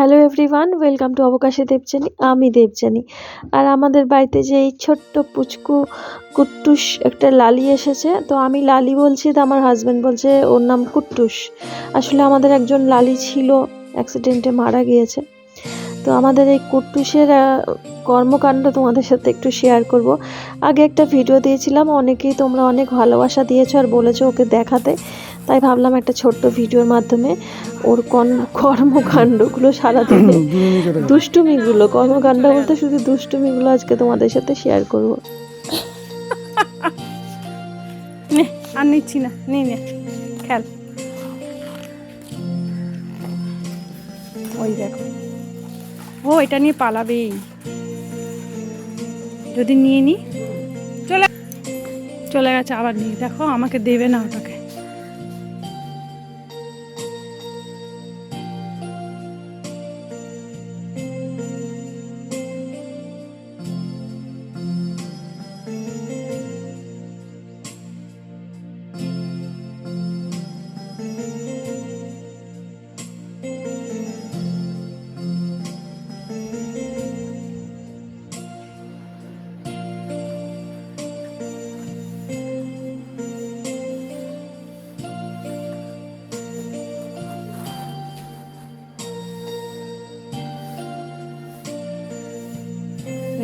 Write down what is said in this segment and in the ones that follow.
Hello everyone, welcome to অবকাশে দেবজানি আমি দেবজানি আর আমাদের বাড়িতে যে এই ছোট্ট পুচকু কুট্টুস একটা লালি এসেছে, তো আমি লালি বলছি, তো আমার হাজব্যান্ড বলছে, ওর নাম কুট্টুস। আসলে আমাদের একজন লালি ছিল অ্যাক্সিডেন্টে মারা গিয়েছে। তো আমাদের এই কুট্টুসের কর্মকাণ্ড তোমাদের সাথে একটু শেয়ার করব। আগে একটা ভিডিও দিয়েছিলাম অনেকেই তোমরা অনেক ভালোবাসা দিয়েছ আর বলেছ ওকে দেখাতে। তাই ভাবলাম একটা ছোট্ট ভিডিওর মাধ্যমে ওর কন- কর্মকাণ্ডগুলো সারাদিনে দুষ্টুমিগুলো কর্মকাণ্ড বলতে শুধু দুষ্টুমিগুলো আজকে তোমাদের সাথে শেয়ার করব। নে আর নিচ্ছি না নে নে খেল। ওই দেখো। ও এটা নিয়ে পালাবেই। যদি নিয়ে নিই চলে চলে গেছে আবার নিয়ে। দেখো আমাকে দেবে না ওটাকে।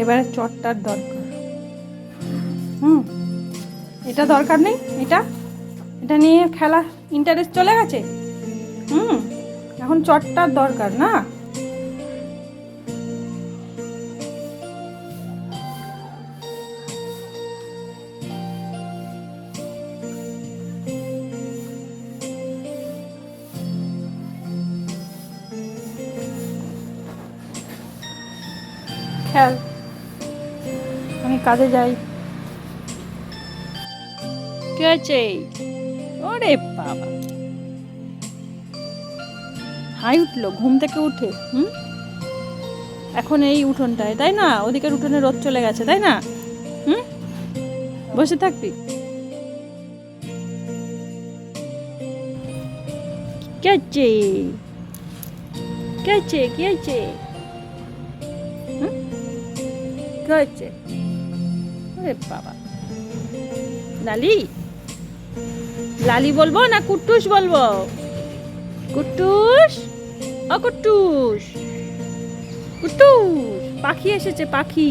এবারে চটটার দরকার। হুম, এটা দরকার নেই, এটা? এটা নিয়ে খেলা ইন্টারেস্ট চলে গেছে? হুম, এখন চটটার দরকার না? খেল। আমি কাজে যাই। কি হয়েছে? ওরে বাবা। হাই উঠল ঘুম থেকে উঠে হুম? এখন এই উঠোনটায় তাই না? ওদিকের উঠোনে রোদ চলে গেছে তাই না? হুম? বসে থাকবি। কে হচ্ছে কে হচ্ছে কি হুম? কি হয়েছে? ওরে বাবা। লালি? লালি বলব না কুট্টুস বলব? কুট্টুস? ও কুট্টুস। কুট্টুস, পাখি এসেছে, পাখি।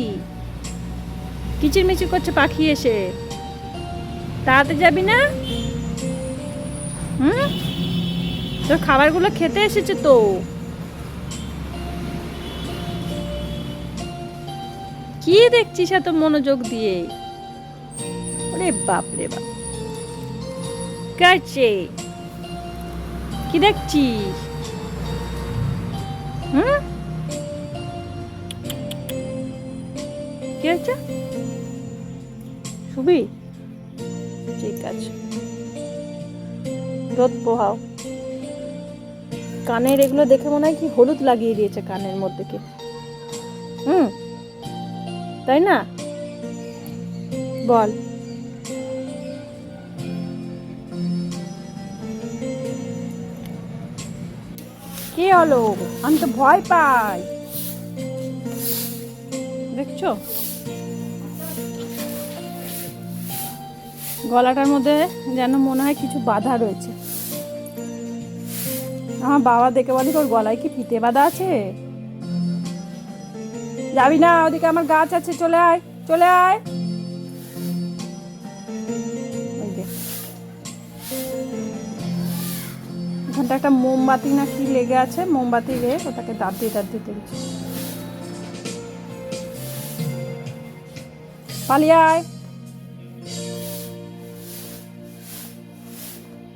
কিচিরমিচির করছে পাখি এসে। তাড়াতে যাবি না? হুম? তোর খাবারগুলো খেতে এসেছে তো। কি দেখছিস এত মনোযোগ দিয়ে ওরে বাপ রে বাপ। কাছে। কি দেখছিস? হুম? কি হচ্ছে শুবি ঠিক আছে। রোদ পোহাও। কানের এগুলো দেখে মনে হয় কি হলুদ লাগিয়ে দিয়েছে কানের মধ্যে কি। হুম? তাই না? বল। কে হলো? আমি তো ভয় পাই। দেখছ? গলাটার মধ্যে যেন মনে হয় কিছু বাধা রয়েছে। আমার বাবা দেখে বলি, তোর গলায় কি ফিতে বাঁধা আছে? যাবি না, ওদিকে আমার গাছ আছে, চলে আয় চলে আয়। এখানটা একটা মোমবাতি না কি লেগে আছে, মোমবাতি রে, ওটাকে দাঁত দিয়ে দাঁত দিয়ে পালিয়ে আয়।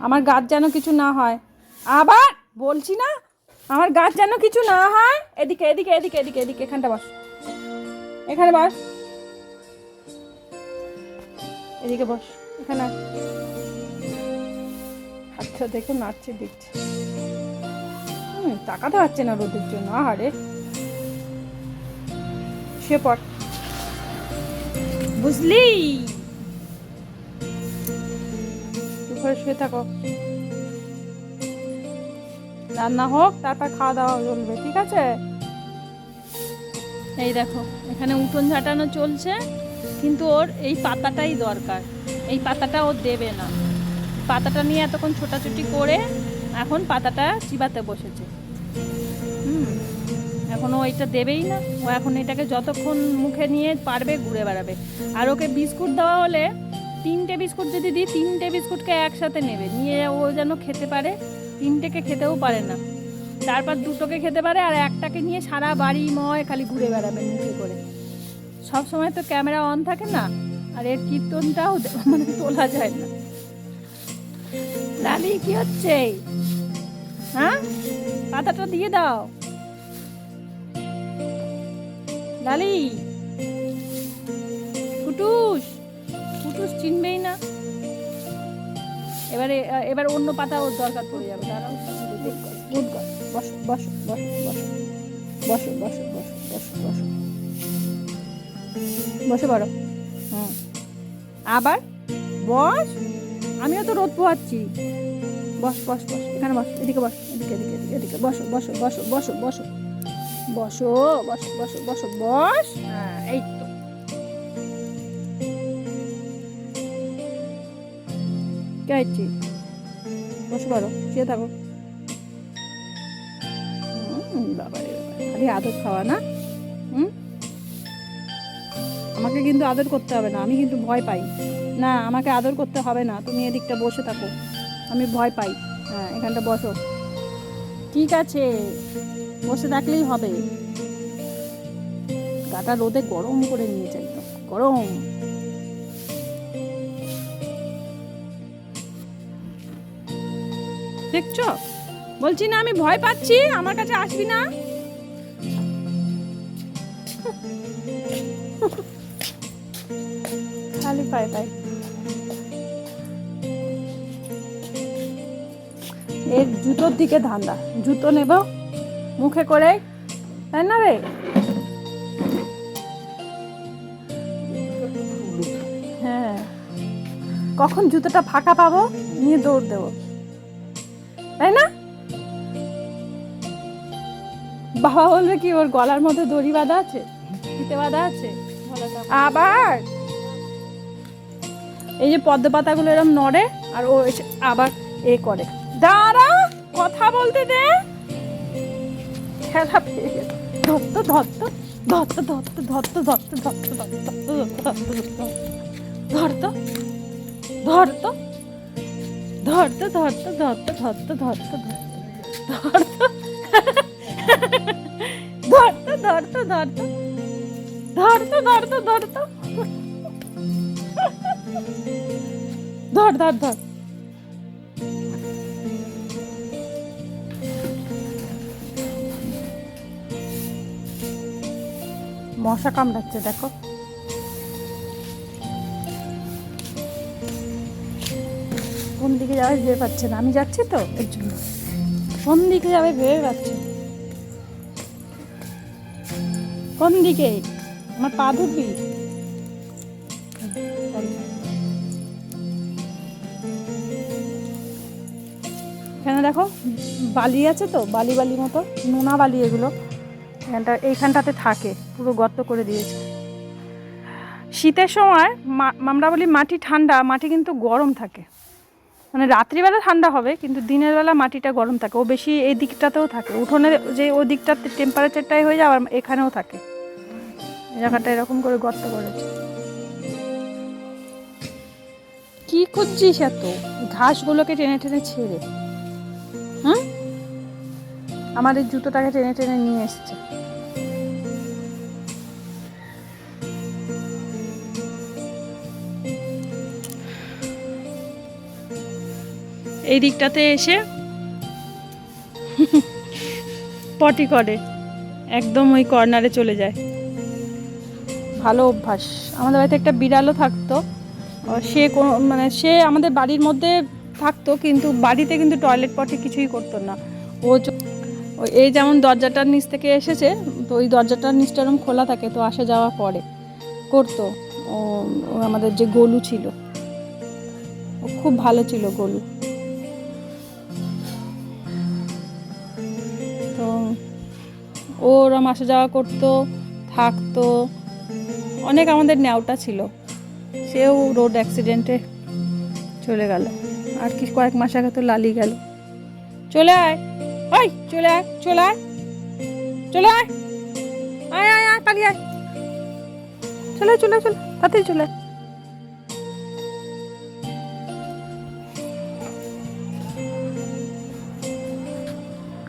আমার গাছ যেন কিছু না হয়। আবার বলছি না, আমার গাছ যেন কিছু না হয়। এদিকে এদিকে এদিকে এদিকে এদিকে, এখানটা বস। এখানে বস। এদিকে বস, এখানে আচ্ছা দেখো নাচছে, দেখছে। হুম, তাকাতে পারছে না রোদের জন্য, আহারে। সে পড়। বুঝলি? শুয়ে থাকো। রান্না হোক, তারপর খাওয়া দাওয়া চলবে, ঠিক আছে? এই দেখো, এখানে উঠোন ঝাঁটানো চলছে, কিন্তু ওর এই পাতাটাই দরকার। এই পাতাটা ও দেবে না। পাতাটা নিয়ে এতক্ষণ ছোটাছুটি করে এখন পাতাটা চিবাতে বসেছে। হুম, এখন ও এটা দেবেই না। ও এখন এটাকে যতক্ষণ মুখে নিয়ে পারবে ঘুরে বেড়াবে। আর ওকে বিস্কুট দেওয়া হলে তিনটে বিস্কুট যদি দিই, তিনটে বিস্কুটকে একসাথে নেবে। নিয়ে ও যেন খেতে পারে, তিনটেকে খেতেও পারে না। তারপর দুটোকে খেতে পারে আর একটাকে নিয়ে সারা বাড়ি ময় খালি ঘুরে বেড়াবে মুখে করে। সব সময় তো ক্যামেরা অন থাকে না, আর এর কীর্তনটাও মানে তোলা যায় না। লালি, কি হচ্ছে? হ্যাঁ? পাতাটা দিয়ে দাও। লালি! কুটুস! কুটুস চিনবেই না। এবারে এবার অন্য পাতা ওর দরকার পড়ে যাবে, দাঁড়াও। Good good. বসো বসো বসো বসো বসো বসো বসো বসো বসো বসে পড়ো হুম আবার বস আমিও তো রোদ পোহাচ্ছি বস বস বস এখানে বস এদিকে বস এদিকে এদিকে এদিকে এদিকে বসো বসো বসো বসো বসো বসো বসো বসো বসো বস হ্যাঁ এই তো কে বসে পারো শুয়ে থাকো খালি আদর খাওয়া, না? হুম? আমাকে কিন্তু আদর করতে হবে না, আমি কিন্তু ভয় পাই। না, আমাকে আদর করতে হবে না, তুমি এদিকটা বসে থাকো, আমি ভয় পাই। হ্যাঁ এখানটা বসো। ঠিক আছে, বসে থাকলেই হবে। গাটা রোদে গরম করে নিয়েছে একদম গরম। দেখছ? বলছি না, আমি ভয় পাচ্ছি, আমার কাছে আসবি না? খালি পায় পায় এর জুতোর দিকে ধান্দা জুতো নেব মুখে করে তাই না রে? হ্যাঁ। কখন জুতোটা ফাঁকা পাবো? নিয়ে দৌড় দেবো। তাই না? বাবা বলবে কি, ওর গলার মধ্যে দড়ি বাঁধা আছে? ফিতে বাঁধা আছে আবার এই যে পদ্ম পাতাগুলো এরকম নড়ে আর ও এসে আবার এ করে দাঁড়া কথা বলতে দে খেলা পেয়ে গেছে ধত্ত ধত্ত ধত্ত ধত্ত ধত্ত ধত্ত ধত্ত ধত্ত ধরত ধরত ধরত ধরত ধরত ধরত ধরত ধরত ধরত ধরত ধরত ধরত ধরত ধর ধর ধর মশা কামড়াচ্ছে, দেখো। কোন দিকে যাবে ভেবে পাচ্ছে না। আমি যাচ্ছি তো, এর জন্য। কোন দিকে যাবে ভেবে পাচ্ছে। কোন দিকে? আমার পা ধুবি এখানে দেখো, বালি আছে তো, বালি বালি মতো, নোনা বালি এগুলো। এখানটা, এইখানটাতে থাকে, পুরো গর্ত করে দিয়েছে। শীতের সময় আমরা বলি মাটি ঠান্ডা, মাটি কিন্তু গরম থাকে। মানে রাত্রিবেলা ঠান্ডা হবে, কিন্তু দিনের বেলা মাটিটা গরম থাকে। ও বেশি এই দিকটাতেও থাকে। উঠোনের যে ওই দিকটাতে টেম্পারেচারটাই হয়ে যায়, আবার এখানেও থাকে। জায়গাটা এরকম করে গর্ত করেছে। কি করছিস এত? ঘাসগুলোকে টেনে টেনে ছেড়ে। হ্যাঁ এই জুতোটাকে টেনে টেনে নিয়ে এসছে। এই দিকটাতে এসে পটি করে। একদম ওই কর্নারে চলে যায়। ভালো অভ্যাস। আমাদের বাড়িতে একটা বিড়ালও থাকতো। সে মানে সে আমাদের বাড়ির মধ্যে থাকতো, কিন্তু বাড়িতে কিন্তু টয়লেট পটি কিছুই করতো না। ও এই যেমন দরজাটার নিচ থেকে এসেছে, তো ওই দরজাটার নিচটা এরকম খোলা থাকে, তো আসা যাওয়া করে, করতো। ও আমাদের যে গলু ছিল, ও খুব ভালো ছিল গলু। ও ওরম আসা যাওয়া করতো, থাকতো। অনেক আমাদের ন্যাওটা ছিল। সেও রোড অ্যাক্সিডেন্টে চলে গেল। আর কি কয়েক মাস আগে তো লালি গেল। চলে আয়। ওই, চলে আয় চলে আয়। চলে আয়। আয় আয় আয়, পালিয়ে আয়। চলে চলে চলে তাড়াতাড়ি চলে।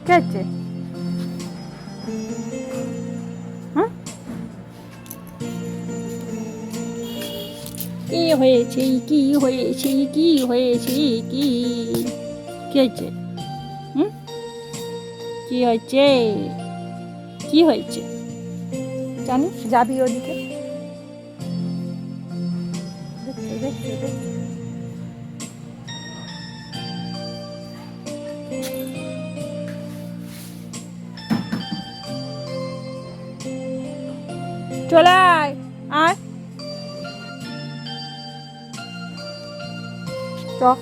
কে আছে? হয়েছে কি হয়েছে কি হয়েছে কি? কি হয়েছে? হুম? কি হয়েছে? কি হয়েছে? জানিস যাবি ওদিকে। চলে cho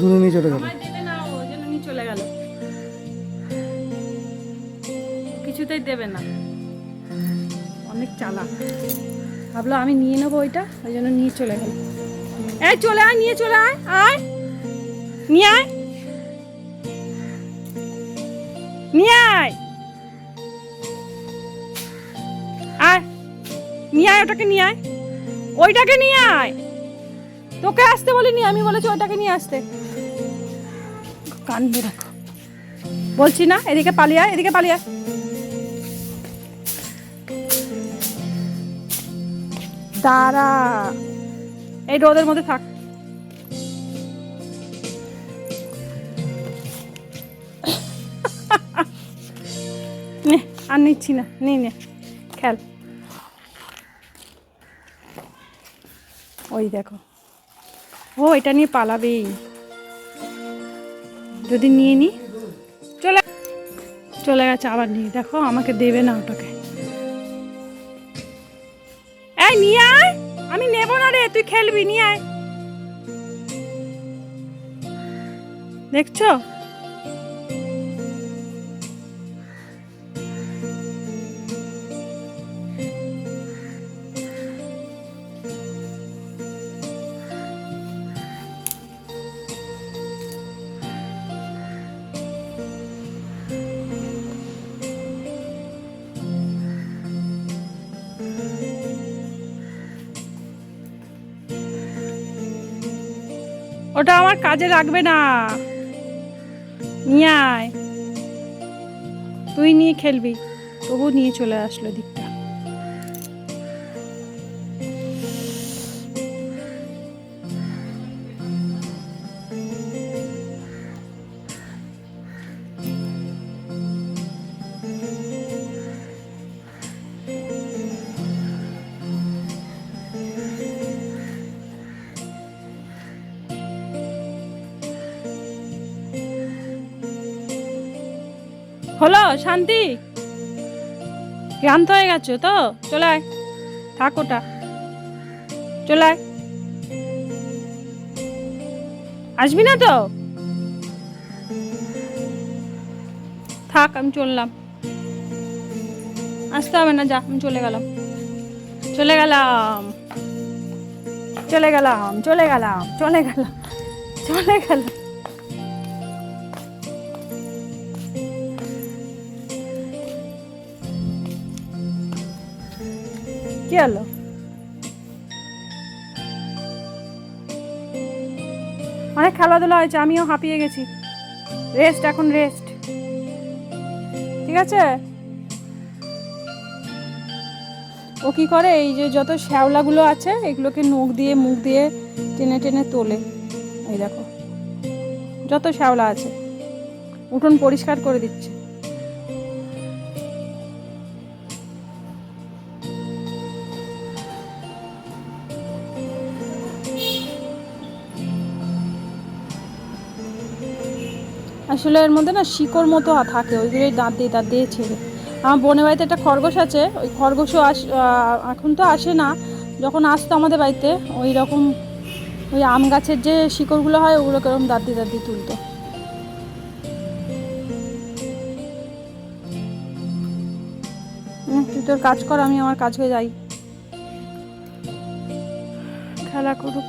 দূরে নিয়ে চলে গেল। চলে গেল। কিছুতেই দেবে না। অনেক চালাক। ভাবলো আমি নিয়ে নেব ওইটা, ওই জন্য নিয়ে চলে গেল এই, চলে আয়, নিয়ে চলে আয় আয়। নিয়ে আয়। নিয়ে আয়। আয়। নিয়ে আয়, ওটাকে নিয়ে আয়। ওইটাকে নিয়ে আয়। তোকে আসতে বলিনি, আমি বলেছি ওটাকে নিয়ে আসতে। কান দিয়ে রাখো বলছি না, এদিকে পালিয়ে এদিকে পালিয়ে দাঁড়া, এই রোদের মধ্যে থাক। নে, আর নিচ্ছি না, নে নে, খেল। ওই দেখো। ও, এটা নিয়ে পালাবেই। যদি নিয়ে নি, চলে চলে গেছে আবার নিয়ে। দেখো, আমাকে দেবে না ওটাকে। এই, নিয়ে আয়! আমি নেব না রে, তুই খেলবি, নিয়ে আয়। দেখছ? ওটা আমার কাজে লাগবে না। নিয়ে আয়। তুই নিয়ে খেলবি, তবু নিয়ে চলে আসলো দিকটা হলো, শান্তি? ক্লান্ত হয়ে গেছো তো? চলে আয়। থাক ওটা। চলে আয়। আসবি না তো? থাক, আমি চললাম। আসতে হবে না, যা, আমি চলে গেলাম। চলে গেলাম। চলে গেলাম চলে গেলাম চলে গেলাম চলে গেলাম। কি হলো? অনেক খেলাধুলা হয়েছে, আমিও হাঁপিয়ে গেছি। রেস্ট এখন রেস্ট ঠিক আছে? ও কি করে? এই যে যত শ্যাওলাগুলো আছে, এগুলোকে নখ দিয়ে, মুখ দিয়ে টেনে টেনে তোলে। এই দেখো, যত শ্যাওলা আছে, উঠোন পরিষ্কার করে দিচ্ছে। আসলে এর মধ্যে না শিকড় মতো থাকে ওইগুলোই দাঁত দিয়ে দাঁত দিয়ে ছেড়ে। আমার বোনের বাড়িতে একটা খরগোশ আছে, ওই খরগোশও আস এখন তো আসে না। যখন আসতো আমাদের বাড়িতে, ওই রকম ওই আম গাছের যে শিকড়গুলো হয়, ওগুলো কেরকম দাঁত দিয়ে দাঁত দিয়ে তুলতো। তুই তোর কাজ কর, আমি আমার কাজ হয়ে যাই। খেলা করুক।